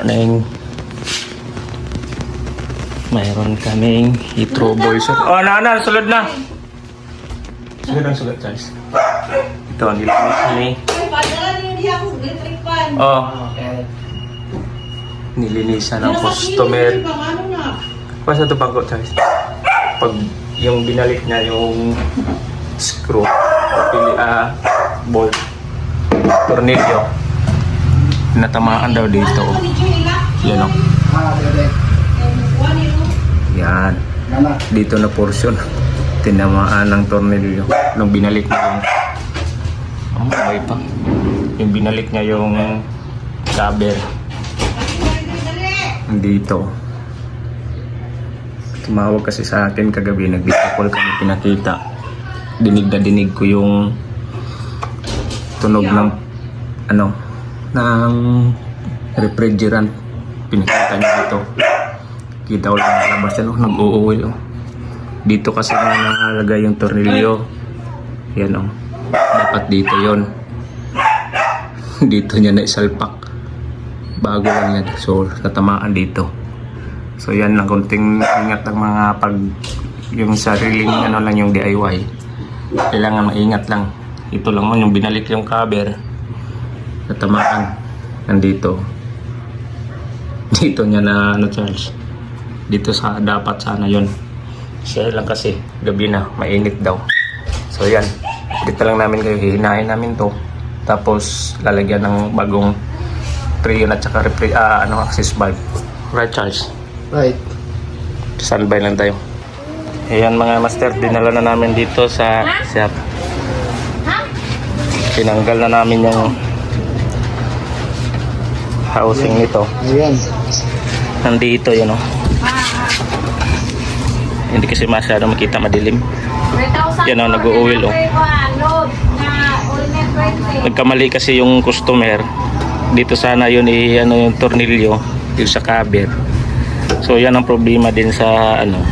morning. Mayroon kaming Heathrow boys. Oh, na, na, sulod na. Sulod ang sulod, Charles. Ito, ang nilinis ni. Oh. Nilinisan ng customer. Ano? Pasa ito bangko, Charles. Pag yung binalik niya yung screw, pili, ah, bolt, tornilyo, natamaan daw dito. Yan o. Yan. Dito na portion. Tinamaan ng tornilyo. Nung binalik niya yung... Oh, may pa. Yung binalik niya yung cover. Dito. Tumawag kasi sa akin kagabi. Nag-video call kami pinakita. Dinig na dinig ko yung tunog ng ano ng refrigerant pinakita niya dito kita ko lang nalabas yan oh, nag-uuwil oh. dito kasi nga nakalagay yung tornilyo. Yan oh. Dapat dito yon dito niya na isalpak bago lang yan. So natamaan dito. So yan lang kunting ingat ang mga pag yung sariling ano lang yung DIY kailangan maingat lang. Ito lang mo yung binalik yung cover natamaan nandito dito niya na ano Charles? Dito sa dapat sana yon siya lang kasi gabi na mainit daw. So yan. Dito lang namin kayo hihinahin namin to. Tapos lalagyan ng bagong preyon at saka repre, ah, ano, access valve. Right Charles? Right. standby lang tayo. Ayan mga master dinala na namin dito sa shop tinanggal na namin yung housing nito. Ayan. nandito yun oh. Hindi kasi masyado makita madilim. Yan ang nag-uwil, oh. nagkamali kasi yung customer. Dito sana yun i ano yung tornilyo yung sa cover. So yan ang problema din sa ano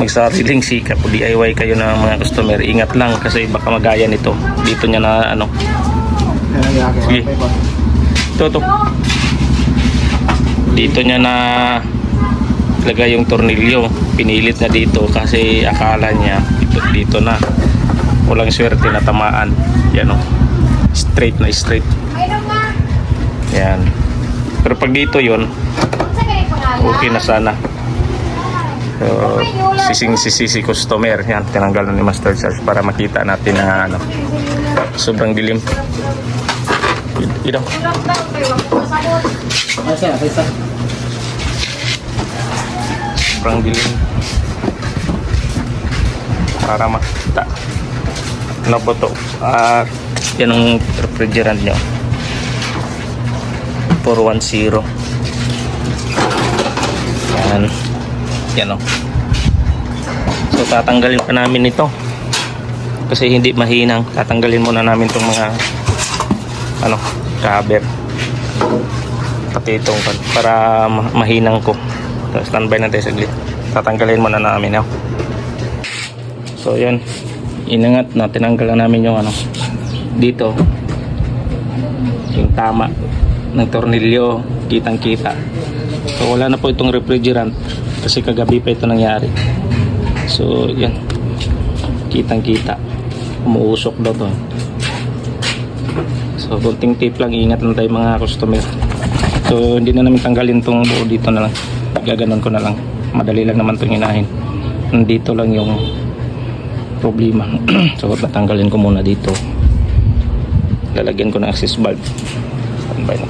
magsariling sikap. O DIY kayo ng mga customer. Ingat lang kasi baka magaya nito. Dito niya na ano. Ayan, ayan. Sige. Ito to dito niya na lagay yung tornilyo. Pinilit na dito kasi akala niya dito, dito na. Walang swerte na tamaan. Yan o straight na straight. Yan. Pero pag dito yun okay na sana. So, sising sisisi customer. Yan tinanggal na ni Master Charles para makita natin na ano sobrang dilim Sir, ay, sir. sobrang dilim. Para makita. Ano po to? Ah yan ang refrigerant nyo. 410 yan. Yan o so tatanggalin pa namin ito. Kasi hindi mahinang. Tatanggalin muna namin itong mga ano cover. Pati itong para ma- mahinang ko. Standby natin saglit. Tatanggalin muna namin yun so yan inangat na tinanggal na namin yung ano dito. Yung tama ng tornilyo kitang kita so wala na po itong refrigerant kasi kagabi pa ito nangyari. So yan kitang kita umuusok daw to so kunting tip lang ingat lang tayo mga customer. So hindi na namin tanggalin tong buo dito na lang. Gaganon ko na lang. Madali lang naman itong hinahin. Nandito lang yung problema. So natanggalin ko muna dito. Lalagyan ko ng access valve. Standby na.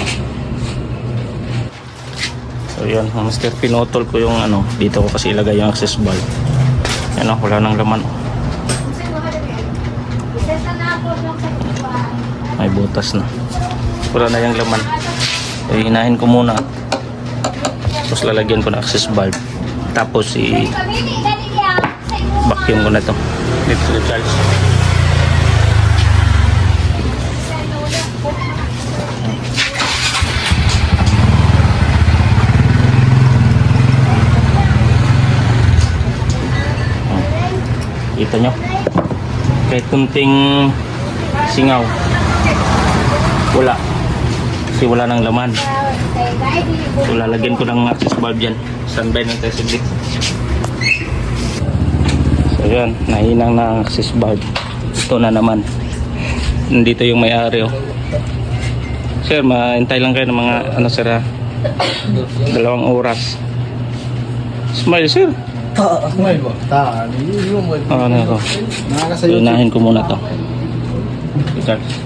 So yun. Master pinotol ko yung ano dito ko kasi ilagay yung access valve. Yan o wala nang laman may butas na. Wala na yung laman. So hinahin ko muna. Tapos lalagyan ko ng access valve tapos i vacuum ko na to. Dito sa Charles. Kita nyo? Kahit kunting singaw wala kasi wala nang laman So lalagyan ko ng access valve dyan. Standby ng tayo saglit. So yan, nahinang na ang access valve. Ito na naman. Nandito yung may-ari oh. Sir, maintay lang kayo ng mga ano sir ha? Dalawang oras. Smile sir. May ba? Ano sa So, YouTube. unahin ko muna to. Start.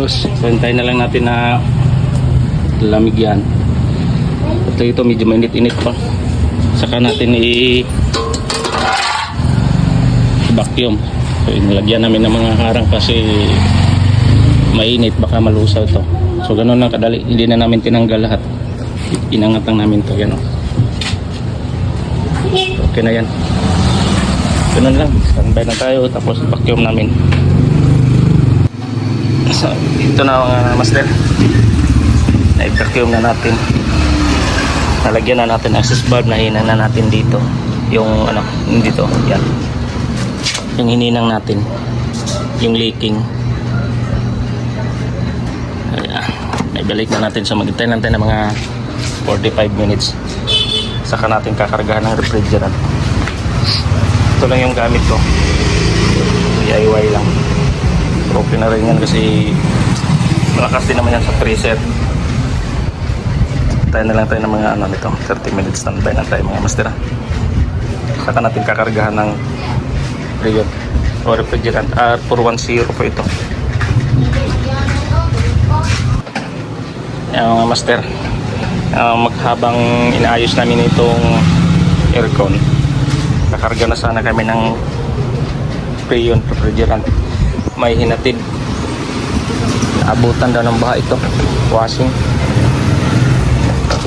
Yes. So, hintayin na lang natin na lamig yan. Ito ito, medyo mainit-init pa. Saka natin i vacuum. So, inilagyan namin ng mga harang kasi mainit, baka malusaw to. So, ganun lang kadali. Hindi na namin tinanggal lahat. Inangat lang namin to. Yan o. Okay na yan. Ganun lang. Standby na tayo. Tapos vacuum namin. So, ito na mga master. Na-vacuum na natin. Nalagyan na natin access valve. Nahinang na natin dito. Yung ano, yung dito. Yan. Yung hininang natin. Yung leaking. Ayan. Naibalik na natin. So, maghintay lang tayo ng mga 45 minutes. Saka natin kakargahan ng refrigerant. Ito lang yung gamit ko. DIY lang. Okay na rin yan kasi malakas din naman yan sa freezer. Tayo na lang tayo ng mga ano nito, 30 minutes standby na tayo mga master. ha. Saka natin kakargahan ng Riot o refrigerant. Ah, 410 po ito. Yan mga master. Ah, maghabang inaayos namin itong aircon. Kakarga na sana kami ng Freon refrigerant may hinatid. Abutan daw ng baha ito. Washing.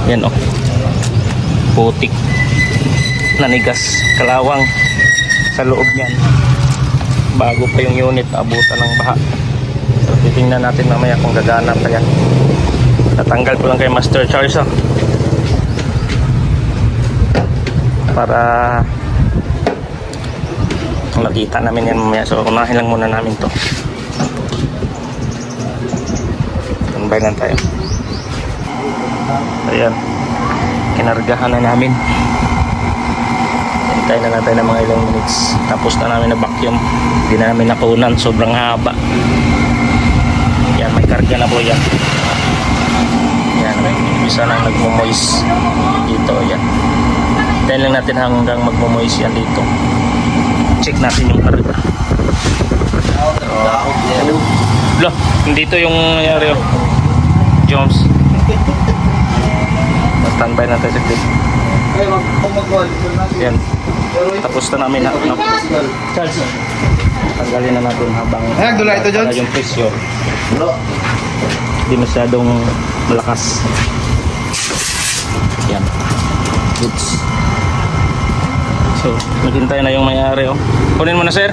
Yan oh. Putik. Nanigas. Kalawang. Sa loob niyan. Bago pa yung unit abutan ng baha. So titingnan natin mamaya kung gagana pa yan natanggal ko lang kay Master Charles ah. para makita namin yan mamaya. So unahin lang muna namin to. Tambay lang tayo. Ayan. Kinargahan na namin. Hintay na natin ng mga ilang minutes. Tapos na namin na vacuum. Hindi na namin nakunan sobrang haba. Yan may karga na po yan. Yan may isa lang nagmo-moist dito. Yan hintayin lang natin hanggang magmo-moist yan dito check natin yung karga. Lo, dito yung nangyari oh. Jones. Standby na tayo saglit. Yan. Tapos na namin na. na Charles. Tanggalin na natin habang Ay, nagdula ito, Jones? yung presyo. Hindi masyadong malakas. Yan. Goods. So, naghintay na yung may-ari oh. Kunin mo na sir.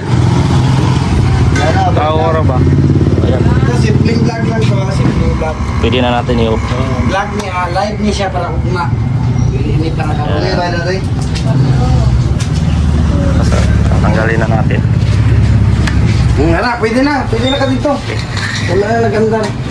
Tawara ba? Ayan. Simpleng vlog lang ah, Simpleng vlog. Pwede na natin i-off. Vlog niya, ah, live niya siya para ugma. Ini para ka. Okay, bye na. Basta tanggalin na natin. Hmm, anak, pwede na. Pwede na ka dito. Wala na naganda.